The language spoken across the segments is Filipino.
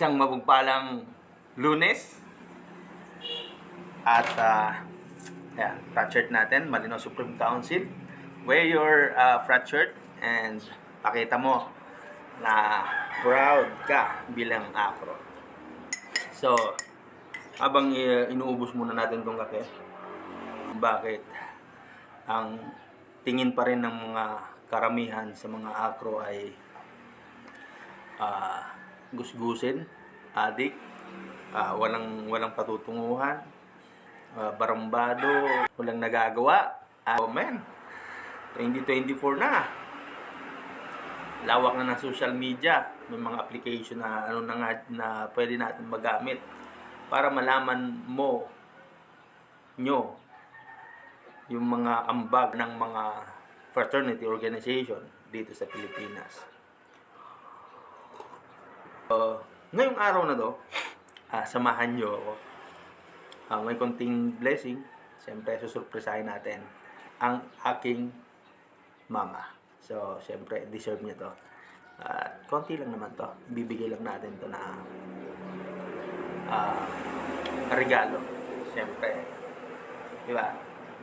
Isang mapagpalang lunes. At, uh, yeah, frat shirt natin, Malino Supreme Council. Wear your uh, frat shirt and pakita mo na proud ka bilang afro. So, habang uh, inuubos muna natin tong kape, bakit ang tingin pa rin ng mga karamihan sa mga acro ay ah, gusgusin, adik, ah, walang walang patutunguhan, ah, barambado, walang nagagawa. Ah, oh man, 2024 na. Lawak na ng social media, may mga application na ano na nga na pwede natin magamit para malaman mo nyo yung mga ambag ng mga fraternity organization dito sa Pilipinas. Uh, ngayong araw na to, ah, samahan nyo ako. Ah, may konting blessing. Siyempre, susurpresahin natin ang aking mama. So, siyempre, deserve niya to. At konti lang naman to. Bibigay lang natin to na ah, regalo. Siyempre, di ba?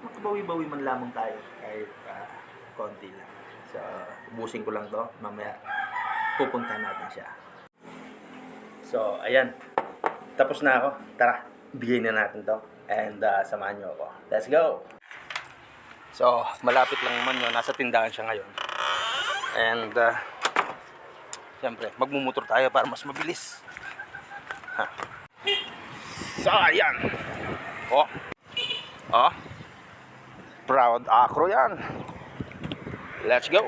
Makabawi-bawi man lamang tayo kahit ah, konti lang. So, ubusin ko lang to. Mamaya, pupunta natin siya. So, ayan. Tapos na ako. Tara, bigay na natin to. And uh, samahan nyo ako. Let's go! So, malapit lang naman yun. Nasa tindahan siya ngayon. And, uh, siyempre, magmumotor tayo para mas mabilis. Ha. So, ayan. Oh. Oh. Proud acro yan. Let's go.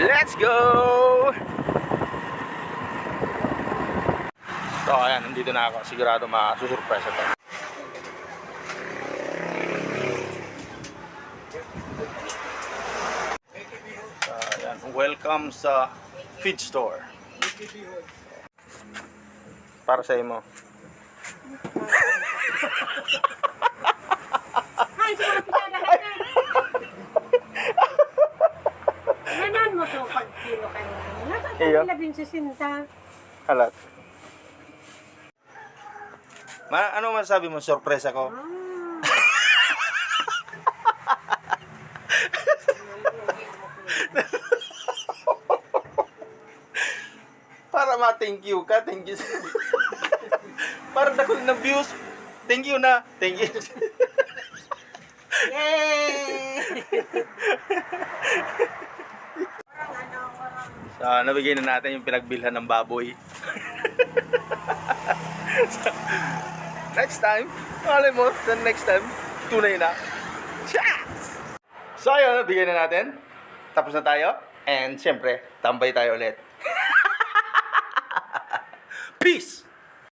Let's go! So, ayan, nandito na ako. Sigurado masusurpresa to. So, ayan. Welcome sa feed store. Para sa mo. Ay, sumunod ka na ka. Ganon mo to pag kilo ka na. Iyo. Nakakilabing sisinta. Halat. Ma ano masabi mo sorpresa ko? Ah. Para ma-thank you ka, thank you. Para dako na views. Thank you na. Thank you. Yay! So, nabigay na natin yung pinagbilhan ng baboy. Next time, malay mo, the next time, tunay na. Yes! So, ayun, nabigay na natin. Tapos na tayo. And, syempre, tambay tayo ulit. Peace!